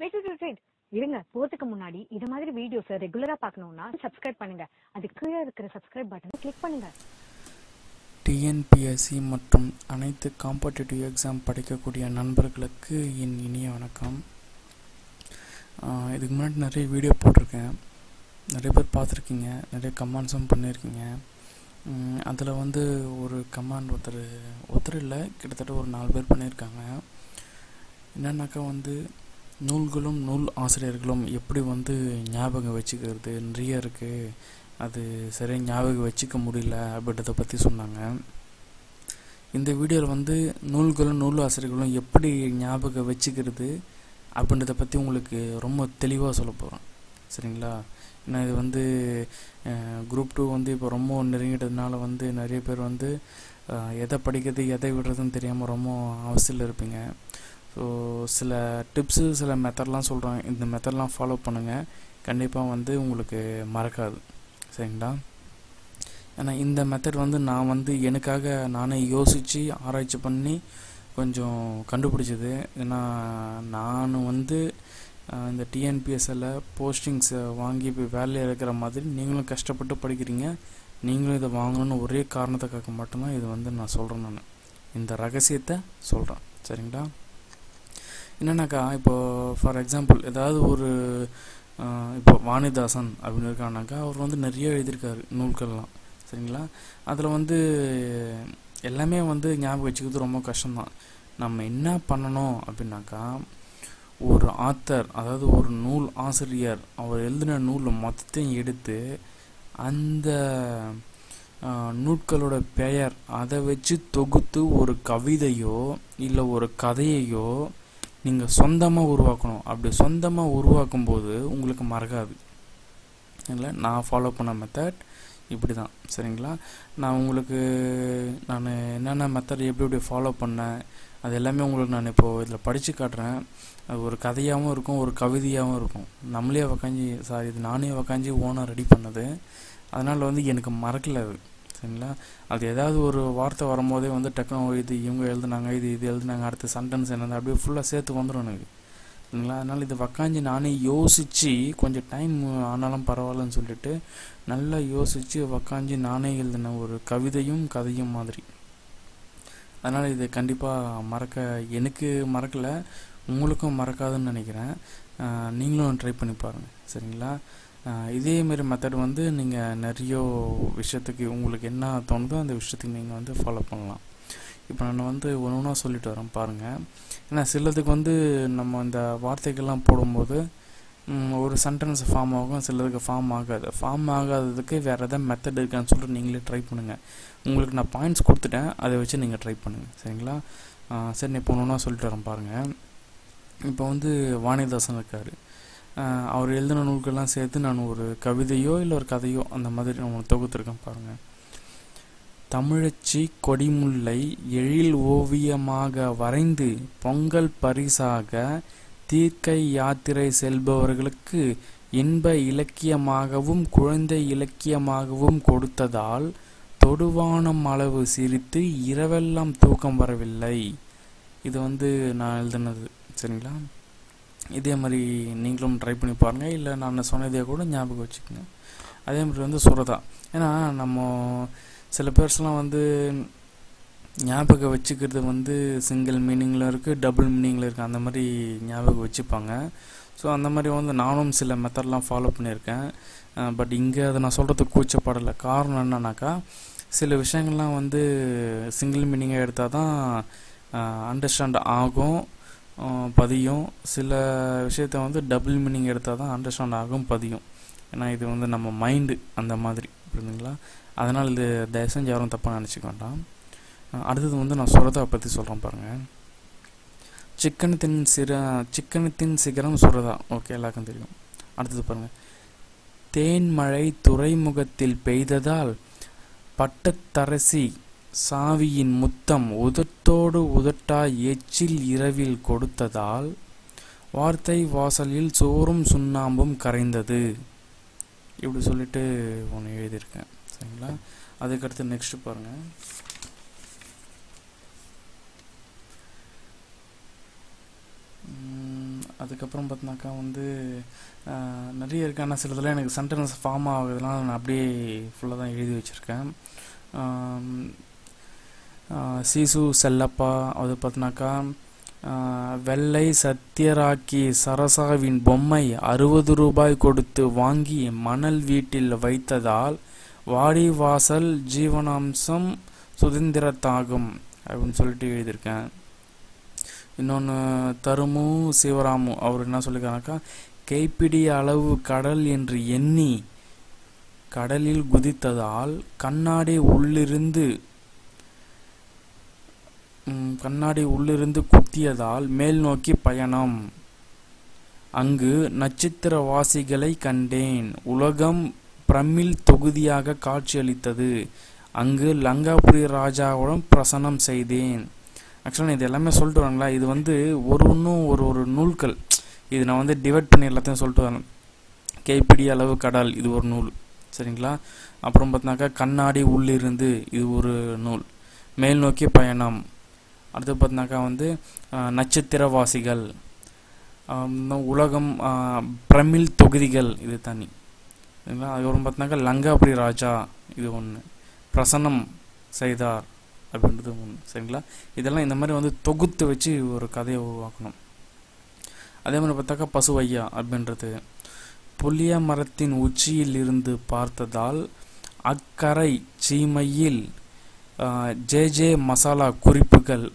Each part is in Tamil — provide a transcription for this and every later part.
வெயிட் வெயிட் வெயிட் இருங்க போறதுக்கு முன்னாடி இது மாதிரி வீடியோஸ் ரெகுலரா பார்க்கணும்னா சப்ஸ்கிரைப் பண்ணுங்க. அது கீழே இருக்கிற சப்ஸ்கிரைப் பட்டனை கிளிக் பண்ணுங்க. டிஎன்பிஎஸ்சி மற்றும் அனைத்து காம்படிட்டிவ் எக்ஸாம் படிக்கக்கூடிய நண்பர்களுக்கு என் இனிய வணக்கம். இதுக்கு முன்னாடி நிறைய வீடியோ போட்டிருக்கேன். நிறைய பேர் பார்த்துருக்கீங்க. நிறைய கமெண்ட்ஸும் பண்ணியிருக்கீங்க அதில் வந்து ஒரு கமாண்ட் ஒருத்தர் ஒருத்தர் இல்லை கிட்டத்தட்ட ஒரு நாலு பேர் பண்ணியிருக்காங்க என்னன்னாக்கா வந்து நூல்களும் நூல் ஆசிரியர்களும் எப்படி வந்து ஞாபகம் வச்சுக்கிறது நிறைய இருக்குது அது சரியாக ஞாபகம் வச்சுக்க முடியல அப்படின்றத பற்றி சொன்னாங்க. இந்த வீடியோவில் வந்து நூல்களும் நூல் ஆசிரியர்களும் எப்படி ஞாபகம் வச்சுக்கிறது அப்படின்றத பற்றி உங்களுக்கு ரொம்ப தெளிவாக சொல்ல போகிறேன் சரிங்களா? ஏன்னா இது வந்து குரூப் டூ வந்து இப்போ ரொம்ப நெருங்கிட்டதுனால வந்து நிறைய பேர் வந்து எதை படிக்கிறது எதை விடுறதுன்னு தெரியாமல் ரொம்ப அவசியில் இருப்பீங்க. ஸோ சில டிப்ஸு சில மெத்தட்லாம் சொல்கிறேன் இந்த மெத்தட்லாம் ஃபாலோ பண்ணுங்கள் கண்டிப்பாக வந்து உங்களுக்கு மறக்காது. சரிங்களா? ஏன்னா இந்த மெத்தட் வந்து நான் வந்து எனக்காக நானே யோசித்து ஆராய்ச்சி பண்ணி கொஞ்சம் கண்டுபிடிச்சது. ஏன்னா நான் வந்து இந்த டிஎன்பிஎஸ்எல்ல போஸ்டிங்ஸை வாங்கி போய் வேலையில் இருக்கிற மாதிரி நீங்களும் கஷ்டப்பட்டு படிக்கிறீங்க. நீங்களும் இதை வாங்கணும்னு ஒரே காரணத்துக்காக மட்டும்தான் இது வந்து நான் சொல்கிறேன் நான். இந்த ரகசியத்தை சொல்கிறேன் சரிங்களா? என்னன்னாக்கா இப்போ ஃபார் எக்ஸாம்பிள் ஏதாவது ஒரு இப்போ வாணிதாசன் அப்படின்னு இருக்கானாக்கா அவர் வந்து நிறைய எழுதியிருக்காரு நூல்கள்லாம். சரிங்களா? அதில் வந்து எல்லாமே வந்து ஞாபகம் வச்சுக்கிறது ரொம்ப கஷ்டம்தான். நம்ம என்ன பண்ணணும் அப்படின்னாக்கா ஒரு ஆத்தர் அதாவது ஒரு நூல் ஆசிரியர் அவர் எழுதின நூல் மொத்தத்தையும் எடுத்து அந்த நூல்களோட நூட்களோட பெயர் அதை வச்சு தொகுத்து ஒரு கவிதையோ இல்லை ஒரு கதையையோ நீங்கள் சொந்தமாக உருவாக்கணும். அப்படி சொந்தமாக உருவாக்கும் போது உங்களுக்கு மறக்காது. இல்லை நான் ஃபாலோ பண்ண மெத்தட் இப்படி தான் சரிங்களா? நான் உங்களுக்கு நான் என்னென்ன மெத்தட் எப்படி எப்படி ஃபாலோ பண்ணேன் அது எல்லாமே உங்களுக்கு நான் இப்போது இதில் படித்து காட்டுறேன். அது ஒரு கதையாகவும் இருக்கும் ஒரு கவிதையாகவும் இருக்கும். நம்மளே உக்காஞ்சி சாரி இது நானே உக்காஞ்சி ஓனாக ரெடி பண்ணது. அதனால் வந்து எனக்கு மறக்கல அது. சரிங்களா? அது ஏதாவது ஒரு வார்த்தை வரும்போதே வந்து டக்குனு இது இவங்க எழுதுனாங்க இது இது எழுதுனாங்க அடுத்த சென்டென்ஸ் என்னது அப்படியே ஃபுல்லாக சேர்த்து வந்துடும் எனக்கு. சரிங்களா? அதனால் இது உக்காஞ்சி நானே யோசித்து கொஞ்சம் டைம் ஆனாலும் பரவாயில்லன்னு சொல்லிட்டு நல்லா யோசித்து உக்காஞ்சி நானே எழுதின ஒரு கவிதையும் கதையும் மாதிரி. அதனால் இது கண்டிப்பாக மறக்க எனக்கு மறக்கலை உங்களுக்கும் மறக்காதுன்னு நினைக்கிறேன். நீங்களும் ட்ரை பண்ணி பாருங்கள் சரிங்களா? இதேமாரி இதே மெத்தட் வந்து நீங்கள் நிறைய விஷயத்துக்கு உங்களுக்கு என்ன தோணுதோ அந்த விஷயத்துக்கு நீங்கள் வந்து ஃபாலோ பண்ணலாம். இப்போ நான் வந்து ஒன்று ஒன்றா சொல்லிட்டு வரேன் பாருங்கள் ஏன்னா சிலதுக்கு வந்து நம்ம இந்த வார்த்தைகள்லாம் போடும்போது ஒரு சென்டென்ஸ் ஃபார்ம் ஆகும் சிலதுக்கு ஃபார்ம் ஆகாது. ஃபார்ம் ஆகாததுக்கு வேறு எதாவது மெத்தட் இருக்கான்னு சொல்லிட்டு நீங்களே ட்ரை பண்ணுங்கள் உங்களுக்கு நான் பாயிண்ட்ஸ் கொடுத்துட்டேன் அதை வச்சு நீங்கள் ட்ரை பண்ணுங்கள் சரிங்களா? சரி நான் இப்போ ஒன்று ஒன்றா சொல்லிட்டு வரேன் பாருங்கள் இப்போ வந்து வாணிதாசன் இருக்கார். அவர் எழுதின நூல்கள்லாம் சேர்த்து நான் ஒரு கவிதையோ இல்லை ஒரு கதையோ அந்த மாதிரி நான் தொகுத்துருக்கேன் பாருங்கள் தமிழச்சி கொடிமுல்லை எழில் ஓவியமாக வரைந்து பொங்கல் பரிசாக தீர்க்கை யாத்திரை செல்பவர்களுக்கு இன்ப இலக்கியமாகவும் குழந்தை இலக்கியமாகவும் கொடுத்ததால் தொடுவானம் அளவு சிரித்து இரவெல்லாம் தூக்கம் வரவில்லை. இது வந்து நான் எழுதினது சரிங்களா? இதே மாதிரி நீங்களும் ட்ரை பண்ணி பாருங்கள் இல்லை நான் சொன்னதே கூட ஞாபகம் வச்சுக்கோங்க. அதே மாதிரி வந்து சுரதா. ஏன்னா நம்ம சில பேர்ஸ்லாம் வந்து ஞாபகம் வச்சுக்கிறது வந்து சிங்கிள் மீனிங்கில் இருக்குது டபுள் மீனிங்கில் இருக்குது அந்த மாதிரி ஞாபகம் வச்சுப்பாங்க. ஸோ அந்த மாதிரி வந்து நானும் சில மெத்தட்லாம் ஃபாலோ பண்ணியிருக்கேன். பட் இங்கே அதை நான் சொல்கிறதுக்கு கூச்சப்படலை. காரணம் என்னன்னாக்கா சில விஷயங்கள்லாம் வந்து சிங்கிள் மீனிங்காக எடுத்தால் தான் அண்டர்ஸ்டாண்ட் ஆகும். பதியும். சில விஷயத்த வந்து டபுள் மீனிங் எடுத்தால் தான் அண்டர்ஸ்டாண்ட் ஆகும் பதியும். ஏன்னா இது வந்து நம்ம மைண்டு அந்த மாதிரி புரியுதுங்களா அதனால் இது தயவு செஞ்சு யாரும் தப்பாக நினச்சிக்க வேண்டாம். அடுத்தது வந்து நான் சுரதா பற்றி சொல்கிறேன் பாருங்கள் சிக்கனத்தின் சிற சிக்கனத்தின் சிகரம் சுரதா. ஓகே எல்லாருக்கும் தெரியும். அடுத்தது பாருங்கள் தேன்மழை துறைமுகத்தில் பெய்ததால் பட்டத்தரசி சாவியின் முத்தம் உதட்டோடு உதட்டாய் எச்சில் இரவில் கொடுத்ததால் வார்த்தை வாசலில் சோறும் சுண்ணாம்பும் கரைந்தது. இப்படி சொல்லிட்டு ஒன்று எழுதியிருக்கேன். சரிங்களா? அதுக்கடுத்து நெக்ஸ்ட் பாருங்க. அதுக்கப்புறம் பார்த்தினாக்கா வந்து நிறைய இருக்கான ஆனால் சிலதெல்லாம் எனக்கு சென்டென்ஸ் ஃபார்ம் ஆகுதுலாம் நான் அப்படியே ஃபுல்லாக தான் எழுதி வச்சுருக்கேன். சீசு செல்லப்பா அது பார்த்தினாக்கா வெள்ளை சத்யராக்கி சரசாவின் பொம்மை அறுபது ரூபாய் கொடுத்து வாங்கி மணல் வீட்டில் வைத்ததால் வாடிவாசல் ஜீவனாம்சம் சுதந்திரத்தாகும் அப்படின்னு சொல்லிட்டு எழுதியிருக்கேன். இன்னொன்று தருமு சிவராமு அவர் என்ன சொல்லியிருக்காருனாக்கா கைப்பிடி அளவு கடல் என்று எண்ணி கடலில் குதித்ததால் கண்ணாடி உள்ளிருந்து கண்ணாடி உள்ளிருந்து குத்தியதால் மேல் நோக்கி பயணம். அங்கு நட்சத்திரவாசிகளை கண்டேன். உலகம் பிரமிழ் தொகுதியாக காட்சியளித்தது. அங்கு லங்காபுரி ராஜாவுடன் பிரசனம் செய்தேன். ஆக்சுவலாக இது எல்லாமே சொல்லிட்டு வரங்களா இது வந்து ஒரு ஒன்றும் ஒரு ஒரு நூல்கள். இது நான் வந்து டிவைட் பண்ணி எல்லாத்தையும் சொல்லிட்டு வரேன். கைப்பிடி அளவு கடல் இது ஒரு நூல். சரிங்களா? அப்புறம் பார்த்தினாக்கா கண்ணாடி உள்ளிருந்து இது ஒரு நூல். மேல் நோக்கி பயணம். அடுத்து பார்த்தினாக்கா வந்து நட்சத்திரவாசிகள் உலகம் பிரமிழ் தொகுதிகள் இது தனி. சரிங்களா அதுக்கப்புறம் பார்த்தினாக்கா லங்காபுரி ராஜா இது ஒன்று பிரசன்னம் செய்தார் அப்படின்றது ஒன்று சரிங்களா? இதெல்லாம் இந்த மாதிரி வந்து தொகுத்து வச்சு ஒரு கதையை உருவாக்கணும். அதே மாதிரி பார்த்தாக்கா பசுவையா அப்படின்றது. புளிய மரத்தின் உச்சியில் இருந்து பார்த்ததால் அக்கரை சீமையில் ஜே ஜே மசாலா குறிப்புகள்.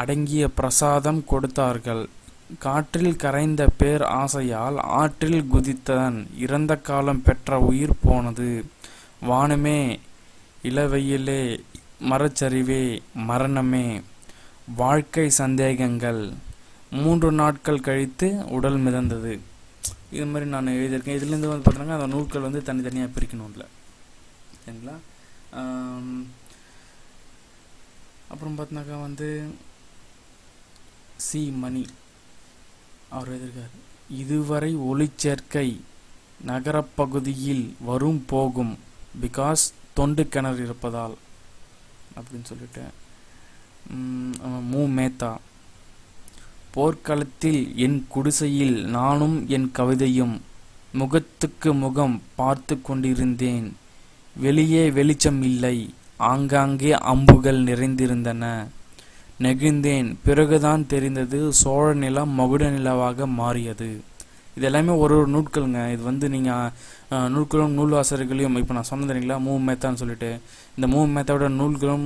அடங்கிய பிரசாதம் கொடுத்தார்கள். காற்றில் கரைந்த பேர் ஆசையால் ஆற்றில் குதித்தன் இறந்த காலம் பெற்ற உயிர் போனது. வானமே இளவெயிலே மரச்சரிவே மரணமே வாழ்க்கை சந்தேகங்கள். மூன்று நாட்கள் கழித்து உடல் மிதந்தது. இது மாதிரி நான் எழுதியிருக்கேன். இதுலேருந்து வந்து பார்த்தீங்கன்னா அந்த நூல்கள் வந்து தனித்தனியாக பிரிக்கணும் இல்லை சரிங்களா அப்புறம் பார்த்தினாக்கா வந்து சி மணி அவர் எழுதியிருக்கார். இதுவரை ஒளிச்சேர்க்கை நகரப்பகுதியில் வரும் போகும் பிகாஸ் தொண்டு கிணறு இருப்பதால் அப்படின்னு சொல்லிட்டு. மு மேத்தா. போர்க்களத்தில் என் குடிசையில் நானும் என் கவிதையும் முகத்துக்கு முகம் பார்த்து கொண்டிருந்தேன். வெளியே வெளிச்சம் இல்லை. ஆங்காங்கே அம்புகள் நிறைந்திருந்தன. நெகிழ்ந்தேன். பிறகுதான் தெரிந்தது சோழ நிலம் மகுட நிலவாக மாறியது. இது எல்லாமே ஒரு ஒரு நூட்களுங்க இது வந்து நீங்கள் நூல்களும் நூல்வாசர்களையும் இப்போ நான் சொன்னது இல்லைங்களா மூ மேத்தான்னு சொல்லிட்டு. இந்த மூ மேத்தாவோட நூல்களும்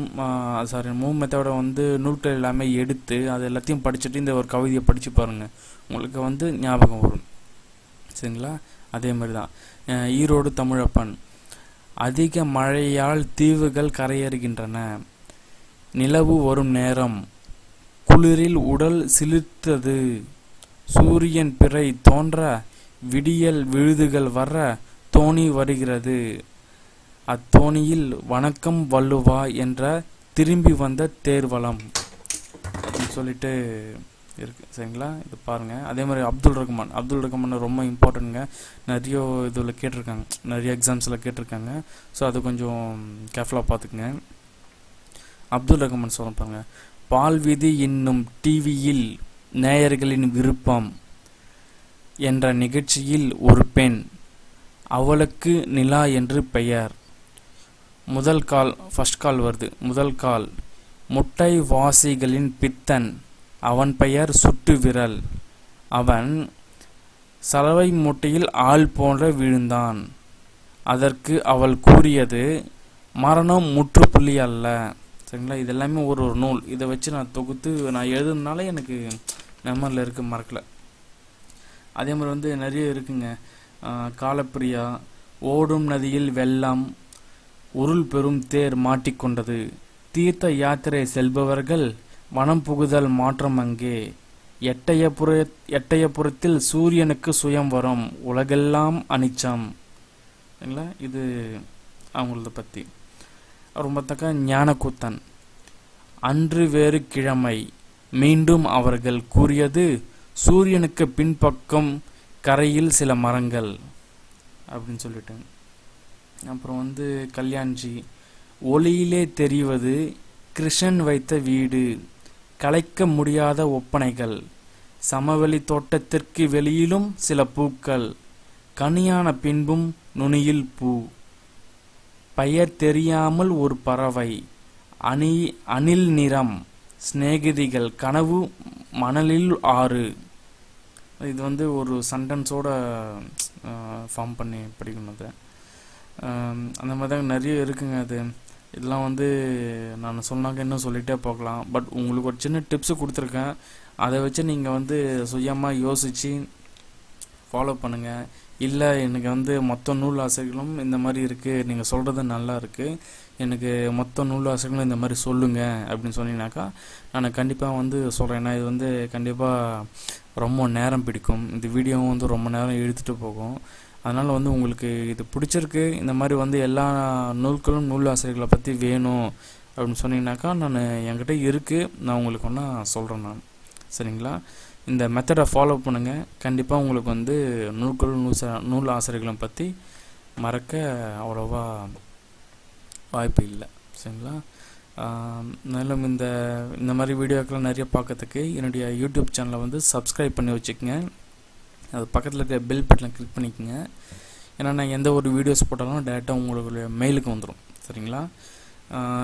சாரி மூ மேத்தாவோட வந்து நூல்கள் எல்லாமே எடுத்து அது எல்லாத்தையும் படிச்சுட்டு இந்த ஒரு கவிதையை படித்து பாருங்கள் உங்களுக்கு வந்து ஞாபகம் வரும். சரிங்களா? அதே மாதிரி தான். ஈரோடு தமிழப்பன். அதிக மழையால் தீவுகள் கரையேறுகின்றன. நிலவு வரும் நேரம். குளிரில் உடல் சிலிர்த்தது. சூரியன் பிறை தோன்ற விடியல் விழுதுகள் வர தோணி வருகிறது. அத்தோணியில் வணக்கம் வள்ளுவா என்ற திரும்பி வந்த தேர்வலம். அப்படின்னு சொல்லிட்டு இருக்குது சரிங்களா? இது பாருங்கள் அதே மாதிரி அப்துல் ரஹ்மான் அப்துல் ரஹ்மான் ரொம்ப இம்பார்ட்டன்ட்ங்க நிறைய இதில் கேட்டிருக்காங்க. நிறைய எக்ஸாம்ஸில் கேட்டிருக்காங்க. ஸோ அது கொஞ்சம் கேர்ஃபுல்லாக பார்த்துக்குங்க அப்துல் ரஹ்மான் சொல்ல பாருங்க. பால் விதி என்னும் டிவியில் நேயர்களின் விருப்பம் என்ற நிகழ்ச்சியில் ஒரு பெண். அவளுக்கு நிலா என்று பெயர். முதல் கால் ஃபர்ஸ்ட் கால் வருது. முதல் கால் முட்டை வாசிகளின் பித்தன். அவன் பெயர் சுட்டு விரல் அவன் சலவை மூட்டையில் ஆள் போன்ற விழுந்தான். அதற்கு அவள் கூறியது மரணம் முற்றுப்புள்ளி அல்ல. சரிங்களா? இது எல்லாமே ஒரு ஒரு நூல். இதை வச்சு நான் தொகுத்து நான் எழுதுனால எனக்கு மெமரியில் இருக்கு மறக்கல. அதே மாதிரி வந்து நிறைய இருக்குங்க. காலப்பிரியா ஓடும் நதியில் வெள்ளம் உருள் பெரும் தேர் மாட்டிக்கொண்டது. தீர்த்த யாத்திரை செல்பவர்கள் வனம் புகுதல் மாற்றம் அங்கே. எட்டயபுர எட்டயபுரத்தில் சூரியனுக்கு சுயம் வரும். உலகெல்லாம் அனிச்சம். இல்லை? இது அவங்களத பற்றி ரொம்ப தக்க ஞானக்கூத்தன். அன்று வேறு கிழமை. மீண்டும் அவர்கள் கூறியது சூரியனுக்கு பின்பக்கம் கரையில் சில மரங்கள். அப்படின்னு சொல்லிட்டேன் அப்புறம் வந்து கல்யாண்ஜி ஒளியிலே தெரிவது கிருஷ்ணன் வைத்த வீடு. கலைக்க முடியாத ஒப்பனைகள். சமவெளி தோட்டத்திற்கு வெளியிலும் சில பூக்கள். கனியான பின்பும் நுனியில் பூ. பெயர் தெரியாமல் ஒரு பறவை. அணி அணில் நிறம். சிநேகிதிகள் கனவு மணலில் ஆறு. இது வந்து ஒரு சென்டென்ஸோட ஃபார்ம் பண்ணி படிக்கணும் அதை. அந்த மாதிரி தான் நிறைய இருக்குங்க அது. இதெல்லாம் வந்து நான் சொன்னாக்க இன்னும் சொல்லிகிட்டே போகலாம். பட் உங்களுக்கு ஒரு சின்ன டிப்ஸு கொடுத்துருக்கேன். அதை வச்சு நீங்கள் வந்து சுயமாக யோசித்து ஃபாலோ பண்ணுங்கள் இல்லை எனக்கு வந்து மொத்த நூல் ஆசைகளும் இந்த மாதிரி இருக்குது நீங்கள் சொல்கிறது நல்லா இருக்குது எனக்கு மொத்த நூல் ஆசைகளும் இந்த மாதிரி சொல்லுங்கள் அப்படின்னு சொன்னீங்கன்னாக்கா நான் கண்டிப்பாக வந்து சொல்கிறேன் ஏன்னா இது வந்து கண்டிப்பாக ரொம்ப நேரம் பிடிக்கும். இந்த வீடியோவும் வந்து ரொம்ப நேரம் இழுத்துட்டு போகும். அதனால் வந்து உங்களுக்கு இது பிடிச்சிருக்கு. இந்த மாதிரி வந்து எல்லா நூல்களும் நூல் ஆசிரியர்களை பற்றி வேணும் அப்படின்னு சொன்னீங்கன்னாக்கா நான் என்கிட்ட இருக்குது நான் உங்களுக்கு ஒன்றா சொல்கிறேன் நான் சரிங்களா? இந்த மெத்தடை ஃபாலோ பண்ணுங்கள் கண்டிப்பாக உங்களுக்கு வந்து நூல்கள் நூல் நூல் ஆசிரியர்களை பற்றி மறக்க அவ்வளோவா வாய்ப்பு இல்லை. சரிங்களா? மேலும் இந்த இந்த மாதிரி வீடியோக்கெல்லாம் நிறைய பார்க்கறதுக்கு என்னுடைய யூடியூப் சேனலை வந்து சப்ஸ்கிரைப் பண்ணி வச்சுக்கோங்க. அது பக்கத்தில் இருக்க பெல் பட்டனை கிளிக் பண்ணிக்கோங்க. ஏன்னா நான் எந்த ஒரு வீடியோஸ் போட்டாலும் டேரெக்டாக உங்களுக்கு மெயிலுக்கு வந்துடும் சரிங்களா?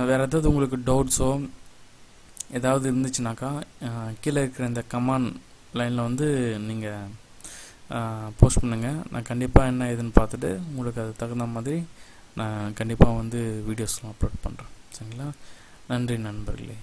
வேறு ஏதாவது உங்களுக்கு டவுட்ஸோ ஏதாவது இருந்துச்சுனாக்கா கீழே இருக்கிற இந்த கமான் லைனில் வந்து நீங்கள் போஸ்ட் பண்ணுங்கள் நான் கண்டிப்பாக என்ன ஏதுன்னு பார்த்துட்டு உங்களுக்கு அது தகுந்த மாதிரி நான் கண்டிப்பாக வந்து வீடியோஸ்லாம் அப்லோட் பண்ணுறேன் சரிங்களா? நன்றி நண்பர்களே.